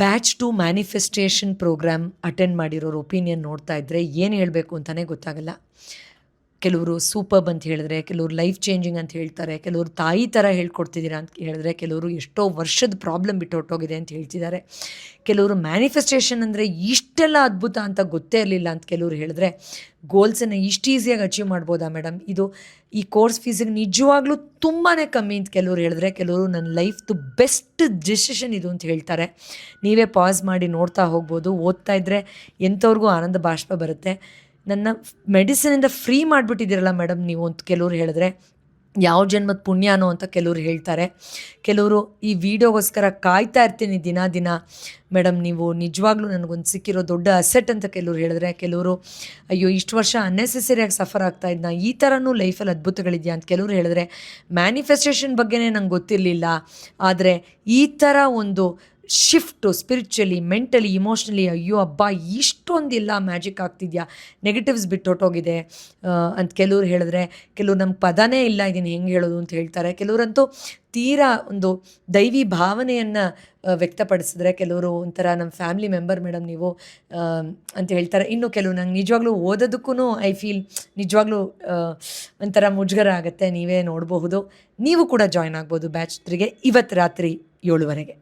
Batch two manifestation program attend ಮಾಡಿರೋರು opinion ನೋಡ್ತಾ ಇದ್ದರೆ ಏನು ಹೇಳಬೇಕು ಅಂತಲೇ ಗೊತ್ತಾಗಲ್ಲ. ಕೆಲವರು ಸೂಪರ್ಬ್ ಅಂತ ಹೇಳಿದ್ರೆ, ಕೆಲವರು ಲೈಫ್ ಚೇಂಜಿಂಗ್ ಅಂತ ಹೇಳ್ತಾರೆ, ಕೆಲವರು ತಾಯಿ ಥರ ಹೇಳ್ಕೊಡ್ತಿದ್ದೀರಾ ಅಂತ ಹೇಳಿದ್ರೆ, ಕೆಲವರು ಎಷ್ಟೋ ವರ್ಷದ ಪ್ರಾಬ್ಲಮ್ ಬಿಟ್ಟು ಹೊಟ್ಟೋಗಿದೆ ಅಂತ ಹೇಳ್ತಿದ್ದಾರೆ. ಕೆಲವರು ಮ್ಯಾನಿಫೆಸ್ಟೇಷನ್ ಅಂದರೆ ಇಷ್ಟೆಲ್ಲ ಅದ್ಭುತ ಅಂತ ಗೊತ್ತೇ ಇರಲಿಲ್ಲ ಅಂತ ಕೆಲವರು ಹೇಳಿದ್ರೆ ಗೋಲ್ಸನ್ನು ಇಷ್ಟು ಈಸಿಯಾಗಿ ಅಚೀವ್ ಮಾಡ್ಬೋದಾ ಮೇಡಮ್ ಇದು ಈ ಕೋರ್ಸ್ ಫೀಸಿಗೆ ನಿಜವಾಗ್ಲೂ ತುಂಬಾ ಕಮ್ಮಿ ಅಂತ ಕೆಲವರು ಹೇಳಿದ್ರೆ, ಕೆಲವರು ನನ್ನ ಲೈಫ್ದು ಬೆಸ್ಟ್ ಡಿಸಿಷನ್ ಇದು ಅಂತ ಹೇಳ್ತಾರೆ. ನೀವೇ ಪಾಸ್ ಮಾಡಿ ನೋಡ್ತಾ ಹೋಗ್ಬೋದು, ಓದ್ತಾ ಇದ್ದರೆ ಎಂಥವ್ರಿಗೂ ಆನಂದ ಬಾಷ್ಪ ಬರುತ್ತೆ. ನನ್ನ ಮೆಡಿಸಿನಿಂದ ಫ್ರೀ ಮಾಡಿಬಿಟ್ಟಿದ್ದೀರಲ್ಲ ಮೇಡಮ್ ನೀವು ಅಂತ ಕೆಲವ್ರು ಹೇಳಿದ್ರೆ, ಯಾವ ಜನ್ಮದ ಪುಣ್ಯನೋ ಅಂತ ಕೆಲವರು ಹೇಳ್ತಾರೆ. ಕೆಲವರು ಈ ವಿಡಿಯೋಗೋಸ್ಕರ ಕಾಯ್ತಾ ಇರ್ತೀನಿ ದಿನ ದಿನ. ಮೇಡಮ್, ನೀವು ನಿಜವಾಗ್ಲೂ ನನಗೊಂದು ಸಿಕ್ಕಿರೋ ದೊಡ್ಡ ಅಸೆಟ್ ಅಂತ ಕೆಲವರು ಹೇಳಿದ್ರೆ, ಕೆಲವರು, ಅಯ್ಯೋ, ಇಷ್ಟು ವರ್ಷ ಅನ್ನೆಸೆಸರಿಯಾಗಿ ಸಫರ್ ಆಗ್ತಾ ಇದ್ನ, ಈ ಥರನೂ ಲೈಫಲ್ಲಿ ಅದ್ಭುತಗಳಿದೆಯಾ? ಅಂತ ಕೆಲವರು ಹೇಳಿದ್ರೆ ಮ್ಯಾನಿಫೆಸ್ಟೇಷನ್ ಬಗ್ಗೆನೇ ನಂಗೆ ಗೊತ್ತಿರಲಿಲ್ಲ. ಆದರೆ ಈ ಥರ ಒಂದು ಶಿಫ್ಟು ಸ್ಪಿರಿಚುವಲಿ ಮೆಂಟಲಿ ಇಮೋಷ್ನಲಿ ಅಯ್ಯೋ ಹಬ್ಬ ಇಷ್ಟೊಂದಿಲ್ಲ ಮ್ಯಾಜಿಕ್ ಆಗ್ತಿದೆಯಾ? ನೆಗೆಟಿವ್ಸ್ ಬಿಟ್ಟು ಹೊಟ್ಟೋಗಿದೆ ಅಂತ ಕೆಲವ್ರು ಹೇಳಿದ್ರೆ, ಕೆಲವ್ರು ನಮ್ಗೆ ಪದನೇ ಇಲ್ಲ ಇದನ್ನು ಹೆಂಗೆ ಹೇಳೋದು ಅಂತ ಹೇಳ್ತಾರೆ. ಕೆಲವರಂತೂ ತೀರಾ ಒಂದು ದೈವಿ ಭಾವನೆಯನ್ನು ವ್ಯಕ್ತಪಡಿಸಿದ್ರೆ ಕೆಲವರು ಒಂಥರ ನಮ್ಮ ಫ್ಯಾಮಿಲಿ ಮೆಂಬರ್ ಮೇಡಮ್ ನೀವು ಅಂತ ಹೇಳ್ತಾರೆ. ಇನ್ನು ಕೆಲವು ನಂಗೆ ನಿಜವಾಗ್ಲೂ ಓದೋದಕ್ಕೂ ಐ ಫೀಲ್ ನಿಜವಾಗ್ಲೂ ಒಂಥರ ಮುಜುಗರ ಆಗುತ್ತೆ. ನೀವೇ ನೋಡಬಹುದು. ನೀವು ಕೂಡ ಜಾಯ್ನ್ ಆಗ್ಬೋದು ಬ್ಯಾಚ್ ತ್ರೀಗೆ ಇವತ್ತು ರಾತ್ರಿ ಏಳುವರೆಗೆ.